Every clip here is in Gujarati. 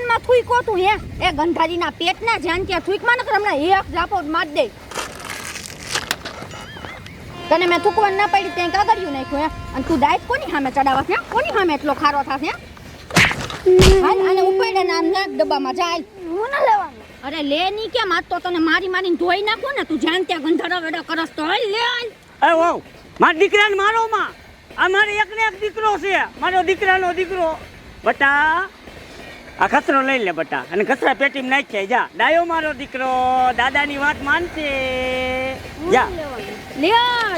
ટ્રેનમાં થૂઈકો તું હે. એ ગંધારીના પેટના જ્યાં ત્યાં થૂઈકમાં નકર હમણાં એક જાપો માર દે. તને મેં થૂકવા ના પડી ત્યાં કાગળિયું નાખ્યું હે. અને તું દાયત કોની સામે ચડાવસ છે? કોની સામે એટલો ખારો થાશે? હે હાલ આને ઉપાડે ને આમ નાખ ડબ્બામાં જાય. હું ના લેવાનું. અરે લે ની કેમ? આજ તો તને મારી મારીને ધોઈ નાખું ને. તું જ્યાં ત્યાં ગંધારા વેડા કરસ તો હાલ લે હાલ એ ઓ મારા દીકરાને મારો માં. આ મારે એકને એક દીકરો છે. મારો દીકરાનો દીકરો. બટા આ કચરો લઈ લે બટા. અને કચરા પેટીમાં નાખી જા. ડાયો મારો દીકરો. દાદાની વાત માનશે. જા. લે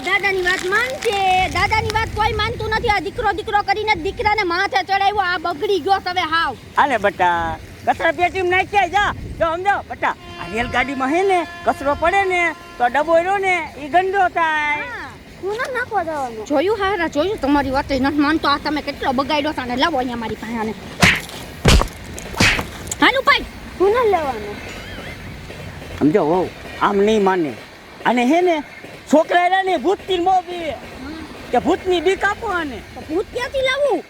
દાદાની વાત માનશે. દાદાની વાત કોઈ માનતું નથી. આ દીકરો દીકરો કરીને દીકરાને માથે ચડાવ્યો. આ બગડી ગયો તમે હાવ આલે બટા. કચરા પેટીમાં નાખી જા. તો સમજો. બટા આ રેલગાડીમાં હે ને કચરો પડે ને તો ડબો રહ્યો ને એ ગંદો થાય. જોયું હા જોયું. તમારી વાત નથી માનતો. આ તમે કેટલો બગાડ્યો છે. ને લાવો અહીંયા મારી પાસે આને પણ હું ન લેવાનું. સમજો હો આમ નહીં માને. અને હે ને છોકરા રહ્યા ને ભૂતની મો પીવે કે ભૂતની બીક આપો આને. ભૂત ક્યાંથી લાવું?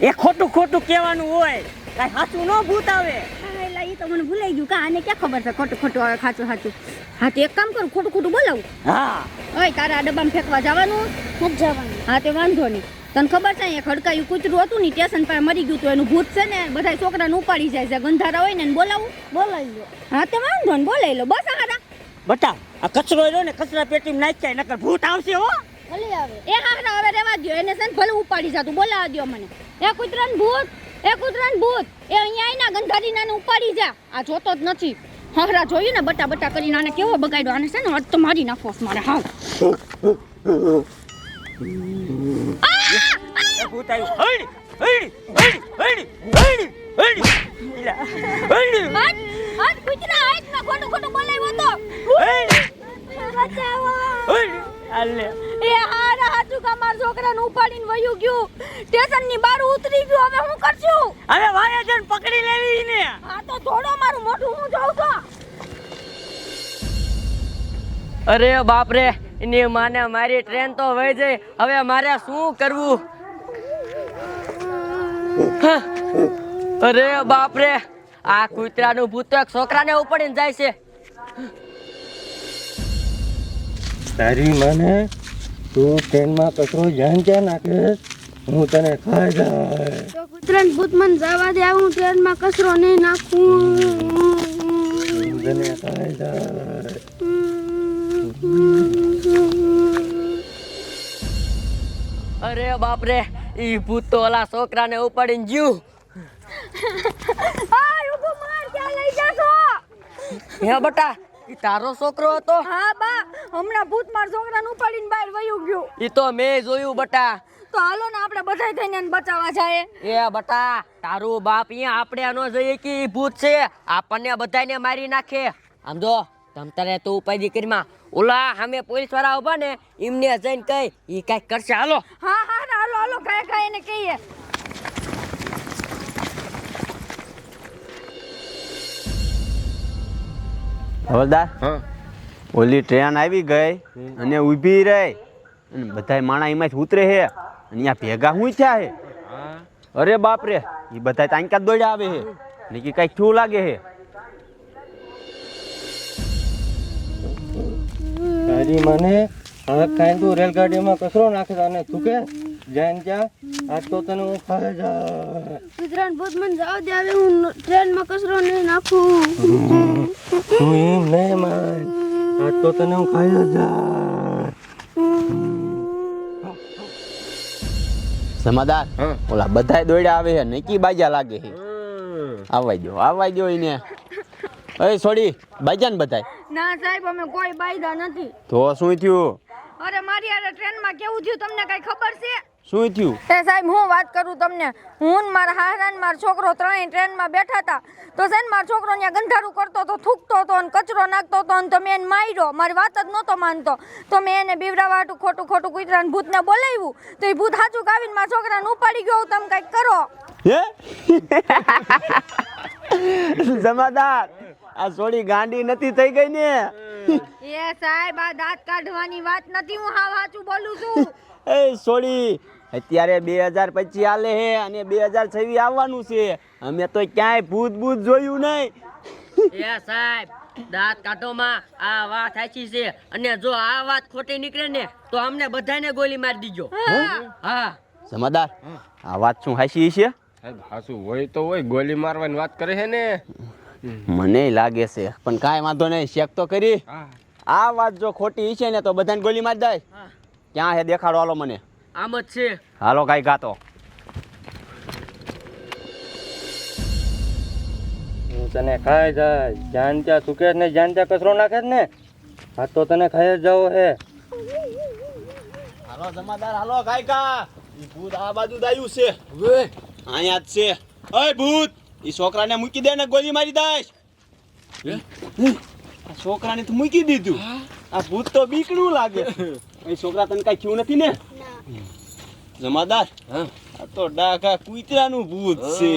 એ ખોટું ખોટું કહેવાનું હોય. કાંઈ સાચું ન ભૂત આવે. એટલે એ તો મને ભૂલાઈ ગયું. કા આને ક્યાં ખબર છે ખોટું ખોટું આવે ખાચું સાચું હા તો એક કામ કરું ખોટું ખોટું બોલાવું. હા. ઓય તારા ડબ્બામાં ફેંકવા જવાનું? નથી જવાનું. હા તે વાંધો નહીં. તને ખબર છે અહીંયા ખડકાયું કૂતરું હતું ને સ્ટેશન પર મરી ગયું હતું એનું ભૂત છે ને બધા છોકરાને ઉપાડી જાય છે. ગંધારા હોય ને એને બોલાવું? બોલાવી લો. હા તો વાંધો ને બોલાવી લો. બસ હારા. બટા આ કચરો રહ્યો ને કચરા પેટીમાં નાખી જાય નકર ભૂત આવશે હો. ભલે આવે. એ હારા હવે રહેવા દ્યો. એને છે ને ભલે ઉપાડી જાતું બોલાવા દ્યો મને. એ કૂતરાને ભૂત એ કૂતરાને ભૂત. એ અહીંયા આવીને ગંધારી નાને ઉપાડી જા. આ જોતો જ નથી. હારા જોયું ને બટા બટા કરીને આને કેવો બગાડ્યો? આને છે ને આજ તો મારી નાખો મારે. હાવ. એ ભૂત આવ્યું એ હાર હાચું કા મારા છોકરાને ઉપાડીને વયું ગયું સ્ટેશનની બહાર ઉતરી ગયું હવે હું કરશું હવે વાયા પકડી લેવી આ તો થોડો મારું મોઢું હું જોઉં અરે બાપ રે એની માને મારી ટ્રેન તો વહી જઈ. હવે મારે શું કરવું? અરે બાપ રે આ કૂતરાનું ભૂત એક છોકરાને ઉપાડીને જાય છે. તારી મને તું ટ્રેનમાં કચરો જાન ક્યાં નાખે હું તને ખાઈ જાય. કૂતરાને ભૂત મને જવા દે હું ટ્રેનમાં કચરો નહીં નાખું. તને ખાઈ જાય. અરે બાપ રે ઈ ભૂત તો ઓલા છોકરાને ઉપાડીને માર ક્યાં લઈ જાશો? હે બટા ઈ તારો છોકરો હતો? હા બા હમણાં ભૂત માર છોકરાને ઉપાડીને બહાર વયું ગયું. ઈ તો મેં જોયું બટા. તો હાલો ને આપણે બધાય થઈને બચાવવા જાય. એ બટા તારું બાપ અહીંયા આપણે ન જઈએ કે ઈ ભૂત છે. આપણને બધાને મારી નાખે. આમ જો તમ તારે તું ઉપાય દીકરીમાં ઓલા સામે પોલીસવાળા ઊભા ને એમને જઈને કઈ એ કંઈક કરશે. હાલો. હા હા ને હાલો હાલો કઈ કઈ એને કહીએ. હવલદાર ઓલી ટ્રેન આવી ગઈ અને ઊભી રહી. અને બધા માણા એમાંથી ઉતરે છે અને અહીંયા ભેગા હું થયા છે અરે બાપ રે એ બધા તાંકા દોડ્યા આવે છે ને કે કંઈક થયું લાગે છે તારી મને હવે કાંઈ તું રેલગાડીમાં કચરો નાખે અને તું કે જાન ક્યાં આજ તો તને હું ખાઈ જા. ગુજરાન ભૂત મને જાવ દે હવે હું ટ્રેનમાં કચરો નહીં નાખું. તું એમ નહીં માન. આજ તો તને હું ખાઈ જા. જાય સમાદાર ઓલા બધા દોડ્યા આવે છે નકી બાજા લાગે છે. આવવા દો આવવા દો એને. એ છોડી બાજા ને બધા ના સાહેબ અમે કોઈ બાયદા નથી. તો શું થયું? અરે મારી આરે ટ્રેનમાં કેવું થયું તમને કઈ ખબર છે? શું થયું? એ સાહેબ હું વાત કરું તમને. હું ને મારા હારા ને મારો છોકરો ત્રણેય ટ્રેનમાં બેઠા હતા. તો છે ને મારો છોકરો ત્યાં ગંધારું કરતો તો થૂકતો હતો અને કચરો નાખતો હતો અને તો મેં એને માર્યો. મારી વાત જ નહોતો માનતો. તો મેં એને બીવડાવાટું ખોટું ખોટું કૂતરાને ભૂતને બોલાવ્યું. તો એ ભૂત સાચું કાવીને મારા છોકરાને ઉપાડી ગયો. તમે કંઈક કરો. હે? જમાદાર. આ સોડી ગાંડી નથી થઈ ગઈ ને? એ સાહેબ આ દાંત કાઢવાની વાત નથી હું હાવ હાચું બોલું છું. એ સોડી અત્યારે બે હજાર પચીસ આલે હે અને બે હજાર છવ્વીસ આવવાનું છે. અમે તો ક્યાંય ભૂત ભૂત જોયું નહીં. એ સાહેબ દાંત કાઢોમાં આ વાત સાચી છે. અને જો આ વાત ખોટી નીકળે ને તો અમને બધાને ગોલી મારી દીજો. હા. જમાદાર આ વાત શું હાસી છે? સાહેબ હાસુ હોય તો હોય ગોલી મારવાની વાત કરે છે ને. મને લાગે છે. પણ કાંઈ વાંધો નહીં ચેક તો કરી. આ વાત જો ખોટી છે ને તો બધાને ગોલી મારી દે ક્યાં છે દેખાડો હાલો મને. આમ જ છે. હાલો કાંઈ ગાતો. હું તને ખાય જાય. જાન ત્યાં સુકે ને જાન ત્યાં કચરો નાખે ને. આ તો તને ખાઈ જ જાવ હે. હાલો જમાદાર હાલો કાંઈ કા? ભૂત આ બાજુ દાયું છે. અહીંયા જ છે. અય ભૂત! ઈ છોકરાને મૂકી દે ને ગોલી મારી દઈશ. આ છોકરાને તો મૂકી દીધું. આ ભૂત તો બીકણું લાગે. એ છોકરા તને કાંઈ થયું નથી ને? જમાદાર? આ તો ડાઘા કૂતરાનું ભૂત છે.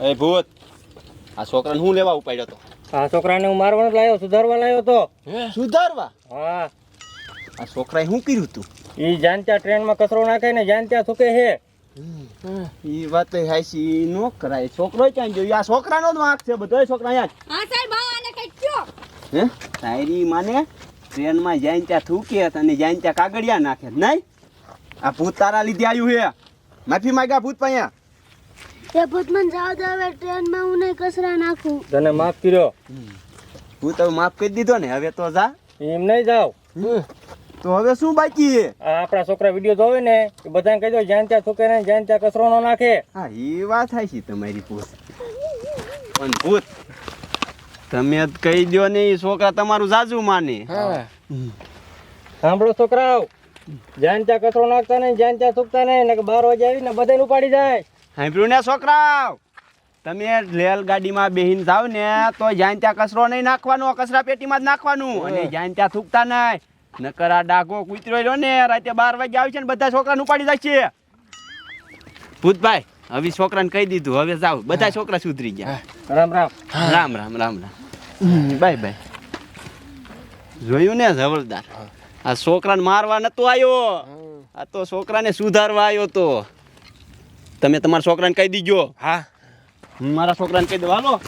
એ ભૂત. આ છોકરાને હું લેવા ઉપાડ્યો તો? આ છોકરાને હું મારવાનો લાવ્યો સુધારવા લાવ્યો તો. સુધારવા? હા. આ છોકરાએ શું કર્યું તું? એ જાનતા ત્યાં ટ્રેનમાં કચરો નાખે ને જાનતા ત્યાં થૂકે હે ઈ વાત હાસી નો કરાય. છોકરો ક્યાં જોયું આ છોકરાનો જ વાંક છે બધો છોકરા યાર હા સાહેબ હા આને કઈ કયો? હે? તારી માને ટ્રેનમાં જઈને ત્યાં થૂકે અને જાય ત્યાં કાગળિયા નાખે. નહીં? આ ભૂત તારા લીધે આવ્યું હે. માફી માંગ્યા ભૂત પાયા. એ ભૂત મને જાવ દે હવે ટ્રેનમાં હું નહીં કચરા નાખું. તને માફ કર્યો. ભૂત હવે માફ કરી દીધો ને હવે તો જા. એમ નહીં જાવ. તો હવે શું બાકી આપણા છોકરા વીડિયો જોવે ને એ બધાને કહી દો જ્યાં ત્યાં થૂકે ને જ્યાં ત્યાં કચરો ન નાખે. હા એ વાત થાય છે તમારી પૂછ પણ ભૂત તમે જ કહી દો ને એ છોકરા તમારું જાજુ માને. સાંભળો છોકરાઓ જ્યાં ત્યાં કચરો નાખતા નહીં જ્યાં ત્યાં થૂકતા નહીં ને બાર વાગે આવીને બધાને ઉપાડી જાય. સાંભળ્યું ને છોકરાઓ? તમે રેલગાડીમાં બેહીને જાવ ને તો જ્યાં ત્યાં કચરો નહીં નાખવાનો કચરા પેટીમાં જ નાખવાનું. અને જ્યાં ત્યાં થૂકતા નહીં નકર આ ડાઘો કૂતરો રહ્યો ને રાતે બાર વાગે આવે છે ને બધા છોકરાને ઉપાડી જાય છે. ભૂતભાઈ હવે છોકરાને કહી દીધું હવે જાવ. બધા છોકરા સુધરી ગયા. રામ રામ. રામ રામ રામ રામ. Bye bye. જોયું ને જબરદાર આ છોકરાને મારવા નતો આવ્યો આ તો છોકરાને સુધારવા આવ્યો તો. તમે તમારા છોકરાને કહી દીજો. હા હું. મારા છોકરાને કહી દો હાલો.